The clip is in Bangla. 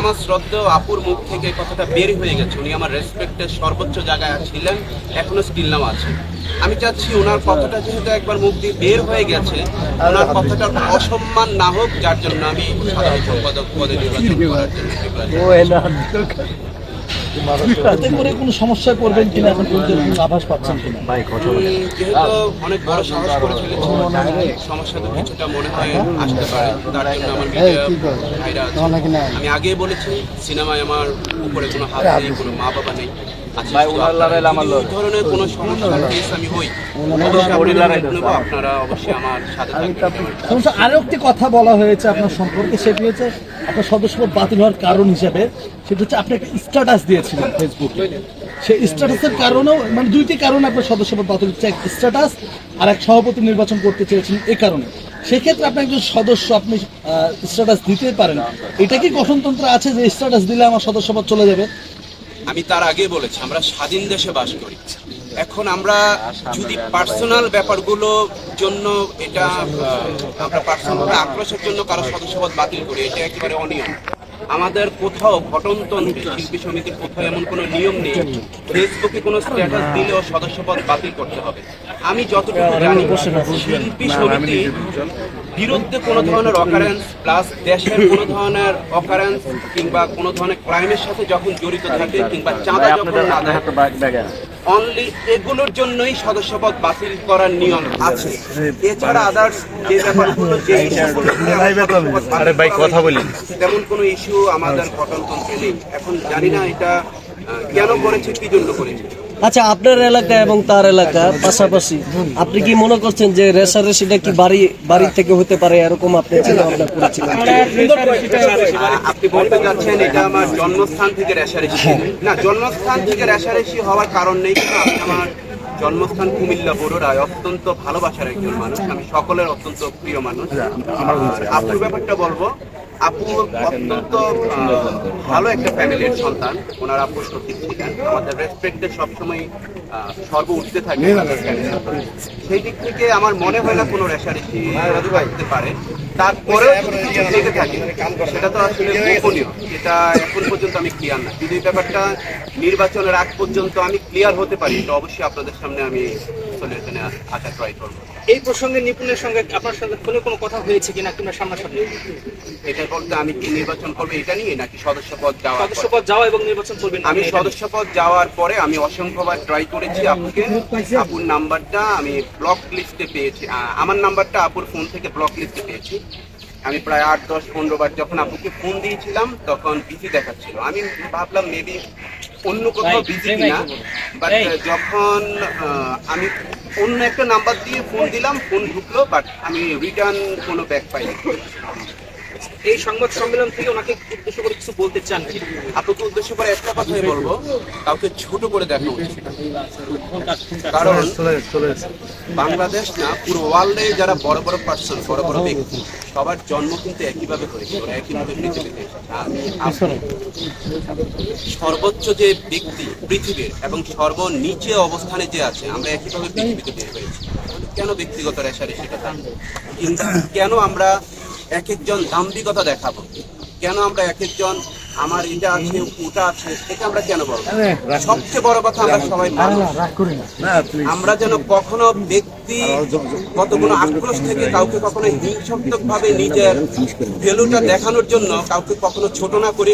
আমার শ্রদ্ধেয় আপুর মুখ থেকে কথাটা বের হয়ে গেছে। উনি আমার রেসপেক্টের সর্বোচ্চ জায়গায় ছিলেন, এখনও স্টিল নাম আছে। আমি চাচ্ছি ওনার কথাটা যেহেতু একবার মুখ দিয়ে বের হয়ে গেছে, ওনার কথাটা অসম্মান না হোক, যার জন্য আমি সাধারণ সম্পাদক পদে নির্বাচন করার জন্য এতে করে কোনো সমস্যায় পড়বেন কিনা এখন পর্যন্ত আভাস পাচ্ছেন কিনা? অনেক বড় সাহস করে ফেলেছি সমস্যা তো কিছুটা মনে হয় আসতে পারে তার জন্য আমার ভাইরা আমি আগেই বলেছি সিনেমায় আমার উপরে কোনো হাত নেই কোনো মা বাবা নেই। আচ্ছা, ধরনের কোনো আমি হই। আপনারা অবশ্যই আমার সাথে থাকবেন। সমস্যা একটি কথা বলা হয়েছে আপনার সম্পর্কে সেটি হচ্ছে আপনার সদস্যপদ বাতিল হওয়ার কারণ হিসেবে সেটা হচ্ছে আপনি একটা স্ট্যাটাস দিয়েছিলেন ফেসবুকে সেই স্ট্যাটাসের কারণেও মানে দুইটি কারণে আপনার সদস্যপদ বাতিল হচ্ছে। এক স্ট্যাটাস আর এক সভাপতি নির্বাচন করতে চেয়েছেন এই কারণে। সেক্ষেত্রে আপনি একজন সদস্য আপনি স্ট্যাটাস দিতে পারেন। এটা কি গঠনতন্ত্র আছে যে স্ট্যাটাস দিলে আমার সদস্যপদ চলে যাবে? আমি তার আগে বলেছি, আমরা স্বাধীন দেশে বাস করি। এখন আমরা যদি পার্সোনাল ব্যাপারগুলো জন্য এটা আমরা পার্সোনাল আক্রোশের জন্য কারও সদস্যপদ বাতিল করি, এটা একেবারে অনিয়ম। আমাদের কোথাও ঘটনতন্ত্রে শিল্পী সমিতির কোথাও এমন কোনো নিয়ম নেই। ফেসবুকে কোনো স্ট্যাটাস দিলেও সদস্যপদ বাতিল করতে হবে। আমি যতটুকু জানি শিল্পী সমিতির বিরুদ্ধে কোনো ধরনের অকারেন্স প্লাস দেশের কোনো ধরনের অকারেন্স কিংবা কোনো ধরনের ক্রাইমের সাথে যখন জড়িত থাকে কিংবা চাঁদা যখন না দেয় অনলি এগুলোর জন্যই সদস্যপদ বাতিল করার নিয়ম আছে। এছাড়া আদার্স যে ব্যাপারগুলো যে আরে ভাই কথা বলি। তেমন কোনো ইস্যু আমাদের গঠনতন্ত্রে নেই। এখন জানি না এটা কেন করেছে কি জন্য করেছে। আচ্ছা আপনার এলাকা এবং তার এলাকা পাশাপাশি আপনি কি মনে করছেন যে রেশারেশিটা কি বাড়ি বাড়ি থেকে হতে পারে এরকম আপনি চিন্তা ভাবনা করেছিলেন আপনি বলতে চাচ্ছেন এটা আমার জন্মস্থান থেকে রেশারেশি না জন্মস্থান থেকে রেশারেশি হওয়ার কারণ নেই। আমার জন্মস্থান কুমিল্লা বড়রায় অত্যন্ত ভালোবাসার একজন মানুষ। আমি সকলের অত্যন্ত প্রিয় মানুষ। আপনার ব্যাপারটা বলব আপু অত্যন্ত ভালো একটা ফ্যামিলির সন্তান। ওনার আপু সত্যি ছিলেন। আমাদের রেসপেক্টে সবসময় সর্ব উঠতে থাকে। সেই দিক থেকে আমার মনে হয় না কোনো রেশারেশি থাকতে পারে। তারপরেও যদি কিছু থেকে থাকে সেটা তো আসলে গোপনীয়। এটা এখন পর্যন্ত আমি ক্লিয়ার না। যদি এই ব্যাপারটা নির্বাচনের আগ পর্যন্ত আমি ক্লিয়ার হতে পারি তো অবশ্যই আপনাদের সামনে আমি সলিউশনে আসা ট্রাই করব। এই প্রসঙ্গে নিপুণের সঙ্গে আপনার সঙ্গে ফোনে কোনো কথা হয়েছে কিনা কিংবা সামনাসামনি? এটা বলতে আমি কি নির্বাচন করব এটা নিয়ে নাকি সদস্য পদ যাওয়া সদস্যপদ যাওয়া এবং নির্বাচন করবেন আমি সদস্য পদ যাওয়ার পরে আমি অসংখ্যবার ট্রাই করেছি আপুকে। আপুর নাম্বারটা আমি ব্লক লিস্টে পেয়েছি। আমার নাম্বারটা আপুর ফোন থেকে ব্লক লিস্টে পেয়েছি। আমি প্রায় আট দশ পনেরো বার যখন আপুকে ফোন দিয়েছিলাম তখন বিজি দেখাচ্ছিল। আমি ভাবলাম মেবি অন্য কোথাও বিজি কিনা বাট যখন আমি অন্য একটা নাম্বার দিয়ে ফোন দিলাম ফোন ঢুকলো বাট আমি রিটার্ন কোনো ব্যাক পাইনি। এই সংবাদ সম্মেলন থেকে ওনাকে উদ্দেশ্য করে কিছু বলতে চান? আপনাকে উদ্দেশ্য করে একটা কথাই বলব, কাউকে ছোট করে দেখা কারণ বাংলাদেশ না, পুরো ওয়ার্ল্ডে যারা বড় বড় পার্সন বড় বড় ব্যক্তি, সবার জন্ম কিন্তু একইভাবে হয়েছে সর্বোচ্চ যে ব্যক্তি পৃথিবীর এবং সর্বনিচে অবস্থানে যে আছে, আমরা একইভাবে পৃথিবীতে বের হয়েছি। কেন ব্যক্তিগত রেশারেশিটা সেটা কেন আমরা এক একজন দাম্ভিকতা দেখাবো। কেন আমরা এক একজন আমার এটা আছে ওটা আছে এটা আমরা কেন বলব? সবচেয়ে বড় কথা আমরা সবাই আমরা যেন কখনো ব্যক্তি কত কোনো আক্রোশ থেকে কাউকে কখনো হিংসাত্মক ভাবে নিজের ভ্যালুটা দেখানোর জন্য কাউকে কখনো ছোট না করে